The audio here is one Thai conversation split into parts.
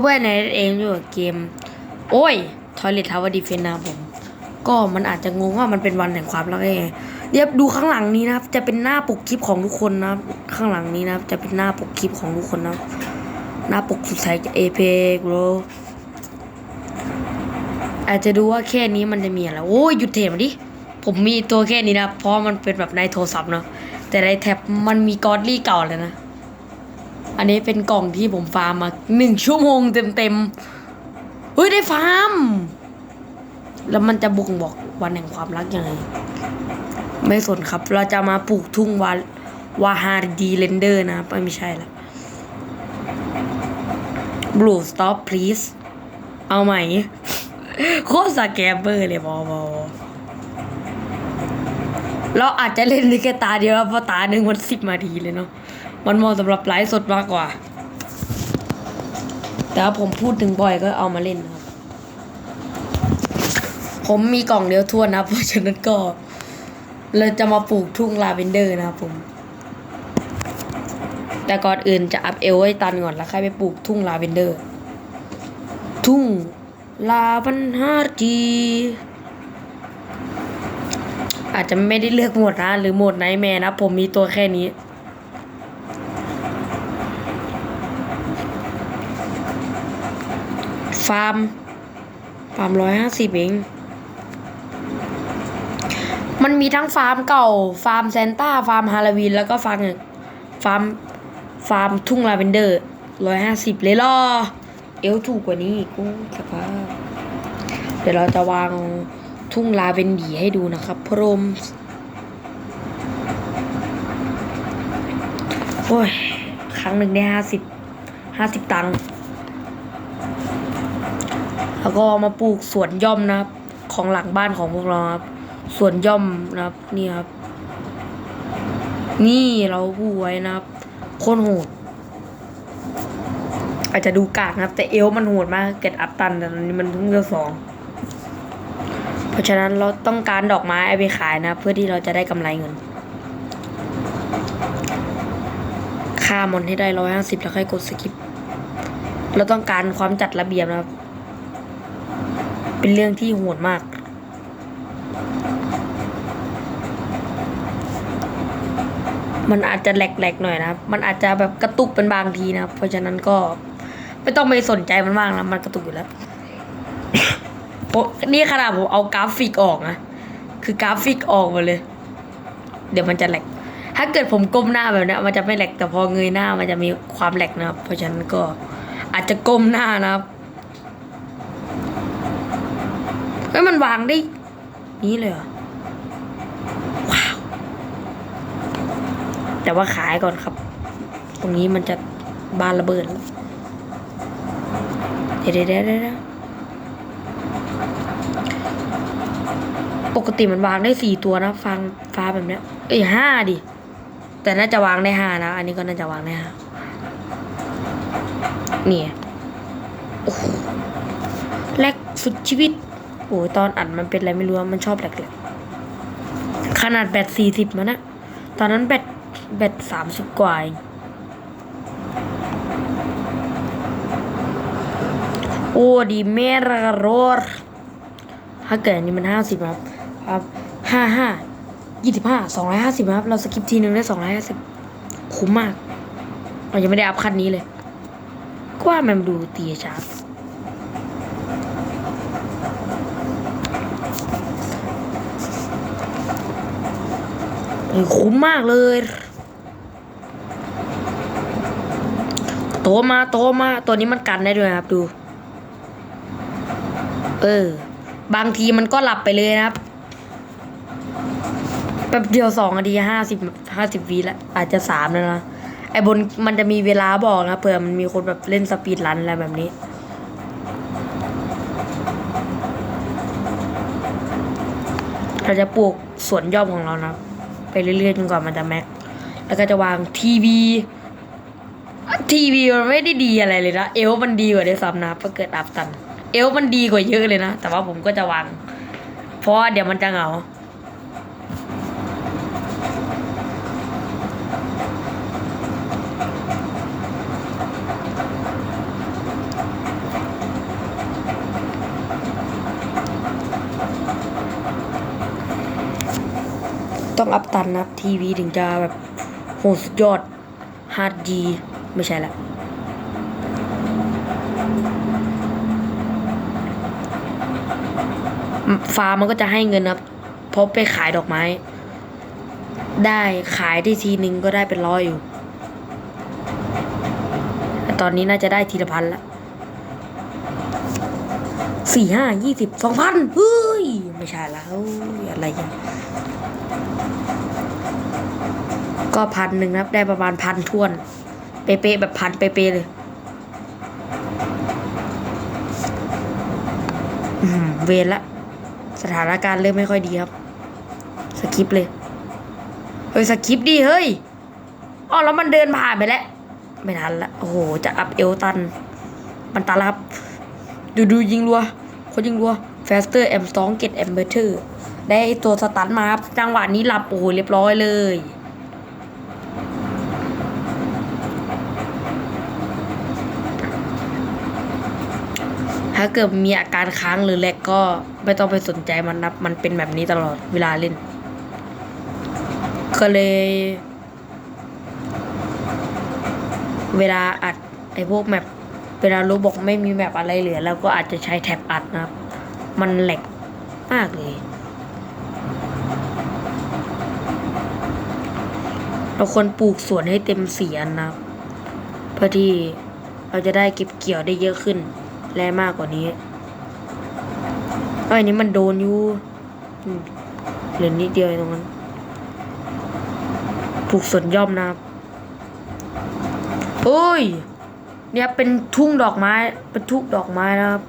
เพื่อนๆในเองอยู่กับเกม โอ้ย Toilet Tower Defense นะผม ก็มันอาจจะงงว่ามันเป็นวันแห่งความรักได้ไงเดี๋ยวดูข้างหลังนี้นะครับ จะเป็นหน้าปกคลิปของทุกคนนะข้างหลังนี้นะจะเป็นหน้าปกคลิปของทุกคนนะหน้าปกสุดท้ายจะเอเพกโรอาจจะดูว่าแค่นี้มันจะมีอะไรโอ้ยหยุดเทมาดิผมมีตัวแค่นี้นะเพราะมันเป็นแบบในโทรศัพท์เนาะแต่ในแท็บมันมีกอดลี่เก่าเลยนะ อันนี้เป็นกล่องที่ผมฟาร์มมาหนึ่งชั่วโมงเต็มๆเฮ้ยได้ฟาร์ม แล้วมันจะบ่งบอกวันแห่งความรักยังไง ไม่สนครับ เราจะมาปลูกทุ่งวาวาฮาร์ดีเลนเดอร์นะไม่ใช่ละ Blue stop please เอาใหม่ โคตรสแกมเบอร์เลยบอบอเราอาจจะเล่นได้แค่ตาเดียวเพราะตาหนึ่งมันสิบนาทีเลยเนาะ มันเหมาะสำหรับไลฟ์สดมากกว่า แต่ถ้าผมพูดถึงบ่อยก็เอามาเล่นครับ ผมมีกล่องเดียวทั่วนนะเพราะฉะนั้นก็ เราจะมาปลูกทุ่งลาเวนเดอร์นะครับผม แต่ก่อนอื่นจะอัพเอลให้ตันก่อนแล้วค่อยไปปลูกทุ่งลาเวนเดอร์ ทุ่งลาบันฮาร์จีอาจจะไม่ได้เลือกหมดนะหรือหมดไนแมร์นะ ผมมีตัวแค่นี้าร์มฟาร์มร้อยห้าสิบเอง มันมีทั้งฟาร์มเก่า ฟาร์มแซนต้า ฟาร์มฮาโลวีน แล้วก็ฟาร์มฟาร์ม ฟาร์มทุ่งลาเวนเดอร์ร้อยห้าสิบเลยล่อ เอลถูกกว่านี้กกูสภาพ เดี๋ยวเราจะวางทุ่งลาเวนดีให้ดูนะครับพรมโอ้ย ครั้งหนึ่งได้ห้าสิบห้าสิบตังค์ แล้วก็มาปลูกสวนย่อมนะครับ ของหลังบ้านของพวกเราครับสวนย่อมนะครับนี่ครับ นี่เราพูดไว้นะครับโคตรโหด อาจจะดูกากนะครับ แต่เอลมันโหดมากเกิดอัพตันแต่ตอนนี้มันเพิ่งเลือสองเพราะฉะนั้นเราต้องการดอกไม้ไปขายนะ เพื่อที่เราจะได้กำไรเงิน ค่ามอนให้ได้ร้อยห้าสิบแล้วค่อยกดสกิป เราต้องการความจัดระเบียบนะครับ เป็นเรื่องที่โหดมาก มันอาจจะแหลกๆหน่อยนะครับ มันอาจจะแบบกระตุกเป็นบางทีนะครับ เพราะฉะนั้นก็ไม่ต้องไปสนใจมันมากนะมันกระตุกอยู่แล้วนี่ขนาดผมเอากราฟิกออกนะคือกราฟิกออกมาเลย เดี๋ยวมันจะแหลก ถ้าเกิดผมก้มหน้าแบบนี้มันจะไม่แหลกแต่พอเงยหน้ามันจะมีความแหลกนะครับ เพราะฉะนั้นก็อาจจะก้มหน้านะครับ เฮ้ยมันวางได้ นี้เลยเหรอ ว้าว แต่ว่าขายก่อนครับ ตรงนี้มันจะบานระเบิด เดี๋ยวเดี๋ยวเดี๋ยวเดะปกติมันวางได้สี่ตัวนะฟังฟ้าแบบเนี้ย เอ้ยห้าดิ แต่น่าจะวางได้ห้านะ อันนี้ก็น่าจะวางได้ห้าเนี่ยโอ้โหแลกสุดชีวิต โอ้ตอนอัดมันเป็นอะไรไม่รู้มันชอบแหลกๆขนาดแบตสี่สิบมันนะตอนนั้นแบตแบตสามสิบกว่าโอ้ดีเมรโรอรถ้าเกิดอันนี้มันห้าสิบครับครับห้าห้ายี่สิบห้าสองร้อยห้าสิบครับ เราสกิปทีหนึ่งได้สองร้อยห้าสิบคุ้มมากเรายังไม่ได้อัพคันนี้เลย กว่ามันดูตีชาร์ป เออ คุ้มมากเลย โตมาโตมา ตัวนี้มันกันได้ด้วยครับดู เออ บางทีมันก็หลับไปเลยนะครับแป๊บเดียวสองนาทีห้าสิบห้าสิบวิแล้วอาจจะสามแล้วนะไอบนมันจะมีเวลาบอกนะเผื่อมันมีคนแบบเล่นสปีดรันอะไรแบบนี้ เราจะปลูกสวนย่อมของเรานะ ไปเรื่อยๆจนกว่ามันจะแม็ก แล้วก็จะวางทีวี ทีวีมันไม่ได้ดีอะไรเลยนะ เอลมันดีกว่าด้วยซ้ำนะเพราะเกิดอับตัน เอลมันดีกว่าเยอะเลยนะ แต่ว่าผมก็จะวาง เพราะเดี๋ยวมันจะเหงา ต้องอัพตันนะครับทีวีถึงจะแบบโหสุดยอดฮาร์ดดีไม่ใช่ละฟาร์มมันก็จะให้เงินนับเพราะไปขายดอกไม้ ได้ขายได้ทีนึงก็ได้เป็นร้อยอยู่แต่ตอนนี้น่าจะได้ทีละพันละสี่ห้ายี่สิบสองพันเฮ้ย ไม่ใช่แล้ว อะไรอย่าง ก็พันหนึ่งนะครับ ได้ประมาณพันทวน เป๊ะๆแบบพันเป๊ะๆเลยเวรละ สถานการณ์เริ่มไม่ค่อยดีครับ สกิปเลย เฮ้ย สกิปดิ เฮ้ยอ๋อแล้วมันเดินผ่านไปแล้ว ไม่ทันละ โอ้โห จะอัพเอลตัน มันตันแล้วครับ ดูดูยิงรัวคนยิงรัว faster am strong get am better ได้ตัวสตันมาครับ จังหวะนี้หลับ โอ้โห เรียบร้อยเลย ถ้าเกิดมีอาการค้างหรือแลกก็ไม่ต้องไปสนใจมันนะมันเป็นแบบนี้ตลอดเวลาเล่น ก็เลย เวลาอัดไอ้พวกแมปเวลารู้บอกไม่มีแมปอะไรเหลือ แล้วก็อาจจะใช้แท็บอัดนะครับ มันแหลกมากเลยเราควรปลูกสวนให้เต็มเสีอันนะครับเพื่อที่เราจะได้เก็บเกี่ยวได้เยอะขึ้น และมากกว่านี้ไอ้นี้มันโดนอยู่เหลือนิดเดียวเองตรงนั้นปลูกสนย่อมนะครับโอ้ย เนี่ยเป็นทุ่งดอกไม้ เป็นทุ่งดอกไม้นะครับ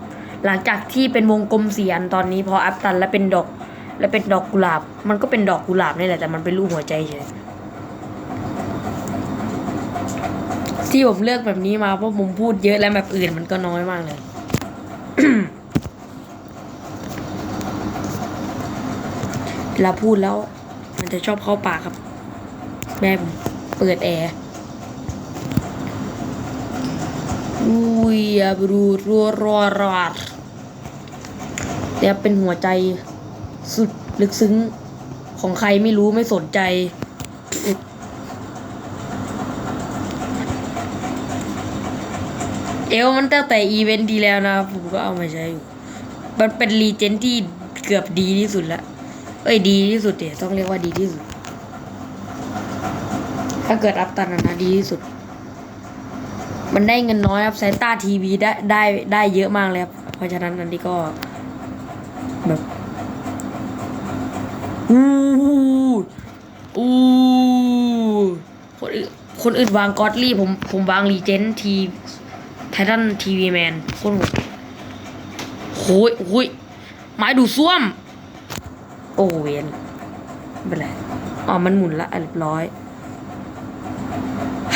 หลังจากที่เป็นวงกลมสีอันตอนนี้พออัพตันแล้วเป็นดอก แล้วเป็นดอกกุหลาบ มันก็เป็นดอกกุหลาบนี่แหละแต่มันเป็นรูปหัวใจเฉยที่ผมเลือกแบบนี้มาเพราะผมพูดเยอะและแบบอื่นมันก็น้อยมากเลย เวลาพูดแล้ว มันจะชอบเข้าปากครับ แม่ผมเปิดแอร์อุ้ยอาบรูรัวรัวรอดเนี่เป็นหัวใจสุดลึกซึ้งของใครไม่รู้ไม่สนใจ เอลมันตั้งแต่อีเวนต์ดีแล้วนะผมก็เอามาใช้อยู่ มันเป็นรีเจนที่เกือบดีที่สุดละ เอ้ยดีที่สุดเดี๋ยต้องเรียกว่าดีที่สุด ถ้าเกิดอัพตันนะนดีที่สุด มันได้เงินน้อยครับสายตาทีวีได้ได้ได้เยอะมากเลยครับ เพราะฉะนั้นอันนี้ก็แบบอู้อู้คนอื่นคนอื่นวางกอดลี่ผมผมวางรีเจนที ไททันทีวีแมนโคนโหยโหยไม้ดูดซ่วม โอ้เวนไม่เป็นไรอ๋อมันหมุนละอะเรียบร้อย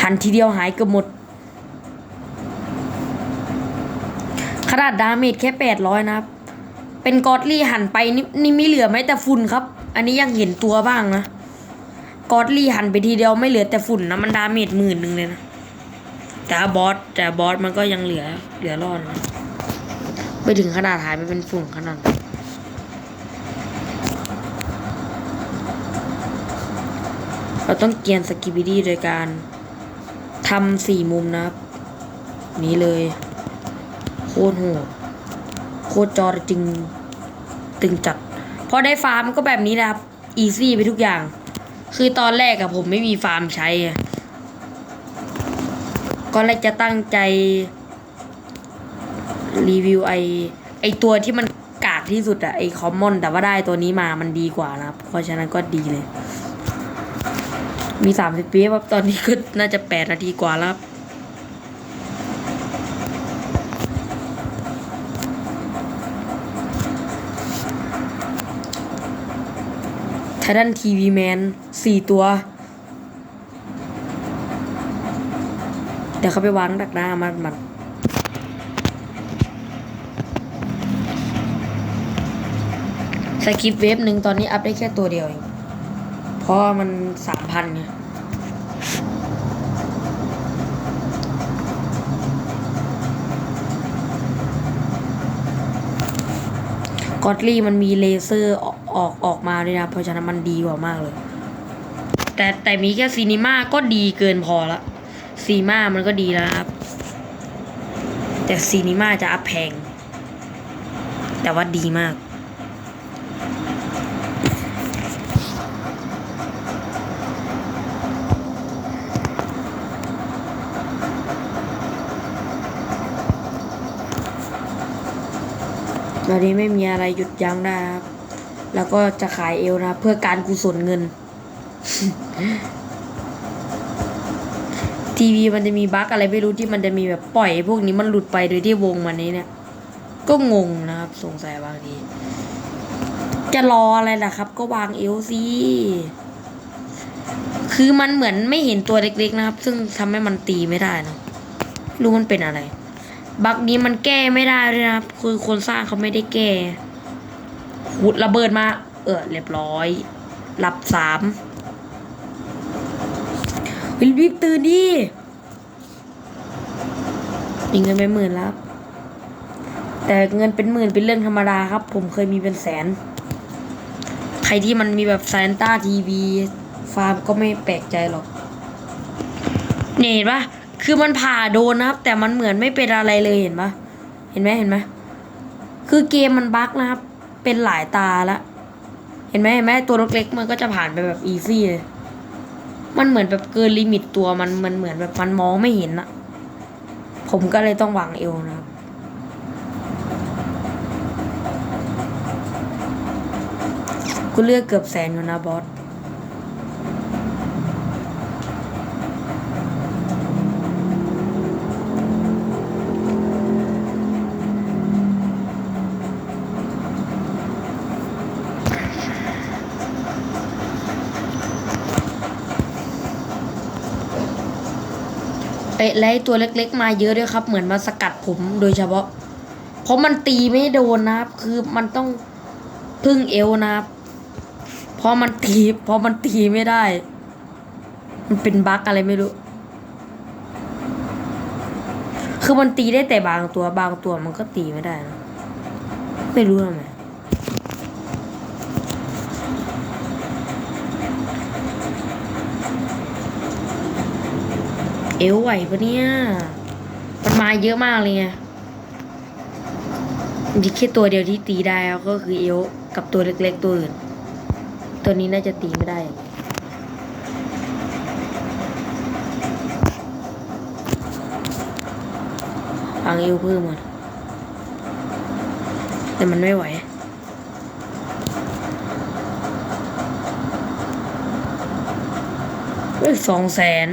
หันทีเดียวหายเกือบหมดขนาดดาเมจแค่แปดร้อยนะครับ เป็นกอดลี่หันไปนี่นี่ไม่เหลือแม้แต่ฝุ่นครับ อันนี้ยังเห็นตัวบ้างนะ กอดลี่หันไปทีเดียวไม่เหลือแต่ฝุ่นนะมันดาเมจหมื่นหนึ่งเลยนะ แต่บอสแต่บอสมันก็ยังเหลือเหลือรอดนะไม่ถึงขนาดหายไปเป็นฝุ่นขนาดเราต้องเกียนสกิบิดี้โดยการทำสี่มุมนะครับ นี้เลย โคตรโหดโคตรจอจริงตึงจัด พอได้ฟาร์มก็แบบนี้นะครับ อีซี่ไปทุกอย่าง คือตอนแรกอะผมไม่มีฟาร์มใช้อะ ก็เลยจะตั้งใจ รีวิวไอไอตัวที่มันกากที่สุดอะไอคอมมอน แต่ว่าได้ตัวนี้มามันดีกว่านะครับ เพราะฉะนั้นก็ดีเลย มีสามสิบปีครับตอนนี้ก็น่าจะแปดนาทีกว่าแล้วครับไททันทีวีแมนสี่ตัว เดี๋ยวเขาไปวางดักหน้ามันมันสคริปเวฟหนึ่งตอนนี้อัพได้แค่ตัวเดียวเองเพราะมันสามพันไงกอตลี่มันมีเลเซอร์ออกออกออกมาด้วยนะ เพราะฉะนั้นมันดีกว่ามากเลย แต่แต่มีแค่ซีนีมาก็ดีเกินพอละ ซีมามันก็ดีแล้วครับ แต่ซีนีมาจะอัพแพง แต่ว่าดีมาก ตอนนี้ไม่มีอะไรหยุดยั้งได้ครับ แล้วก็จะขายเอลนะครับเพื่อการกุศลเงิน ทีวีมันจะมีบั๊กอะไรไม่รู้ที่มันจะมีแบบปล่อยพวกนี้มันหลุดไปโดยที่วงมันนี้เนี่ย ก็งงนะครับสงสัยบางที จะรออะไรล่ะครับ ก็วางเอลสิคือมันเหมือนไม่เห็นตัวเล็กๆนะครับ ซึ่งทำให้มันตีไม่ได้นะรู้มันเป็นอะไร บั๊กนี้มันแก้ไม่ได้เลยนะครับ คือคนสร้างเขาไม่ได้แก้หุดระเบิดมา เออเรียบร้อยหลับสาม รีบตื่นดิมีเงินไปหมื่นแล้วแต่เงินเป็นหมื่นเป็นเรื่องธรรมดาครับ ผมเคยมีเป็นแสน ใครที่มันมีแบบซนต้าทีวีฟาร์มก็ไม่แปลกใจหรอกเนี่ยเห็นปะคือมันผ่าโดนนะครับ แต่มันเหมือนไม่เป็นอะไรเลยเห็นปะเห็นไหมเห็นไหมคือเกมมันบั๊กนะครับ เป็นหลายตาละ เห็นไหมเห็นไหมตัวเล็กๆมันก็จะผ่านไปแบบอีซี่เลย มันเหมือนแบบเกินลิมิตตัวมันมันเหมือนแบบมันมองไม่เห็นอะผมก็เลยต้องวางเอวนะครับกูเลือกเกือบแสนอยู่นะบอส และตัวเล็กๆ มาเยอะด้วยครับ เหมือนมาสกัดผมโดยเฉพาะ เพราะมันตีไม่โดนนะครับ คือมันต้องพึ่งเอวนะครับเพราะมันตีเพราะมันตีไม่ได้ มันเป็นบั๊กอะไรไม่รู้ คือมันตีได้แต่บางตัวบางตัวมันก็ตีไม่ได้นะไม่รู้ทำไม เอวไหวปะเนี่ย มันมาเยอะมากเลยไงมีแค่ตัวเดียวที่ตีได้ก็คือเอวกับตัวเล็กๆตัวอื่น ตัวนี้น่าจะตีไม่ได้ฟังเอวเพิ่มหมดแต่มันไม่ไหว เอ้ยสองแสน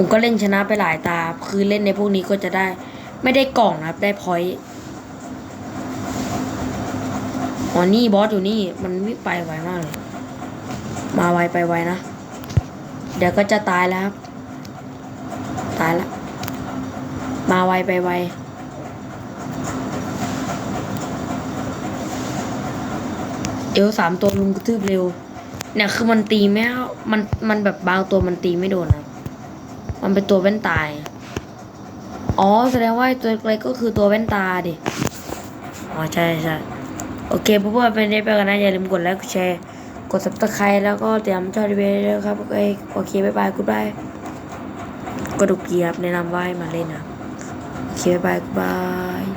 ผมก็เล่นชนะไปหลายตา คือเล่นในพวกนี้ก็จะได้ ไม่ได้กล่องนะครับ ได้พอยต์อ๋อนี่บอสอยู่นี่ มันวิ่งไปไวมากเลย มาไวไปไวนะ เดี๋ยวก็จะตายแล้วครับ ตายละมาไวไปไวเอวสามตัวลุงกระทืบเร็ว เนี่ยคือมันตีไม่มันมันแบบบางตัวมันตีไม่โดนครับ มันเป็นตัวแว่นตายอ๋อ แสดงว่าตัวเล็กก็คือตัวแว่นตาดิ อ๋อ ใช่ใช่โอเคเพื่อนๆเป็นได้ไปกันนะ อย่าลืมกดไลค์ กดแชร์ กดซับสไครต์แล้วก็เตรียมจอดีเวด้วยครับ โอเคโอเคบ๊ายบายกูดบายกระดูกเกียบแนะนำว่าให้มาเล่นนะ โอเค บ๊ายบายกูบาย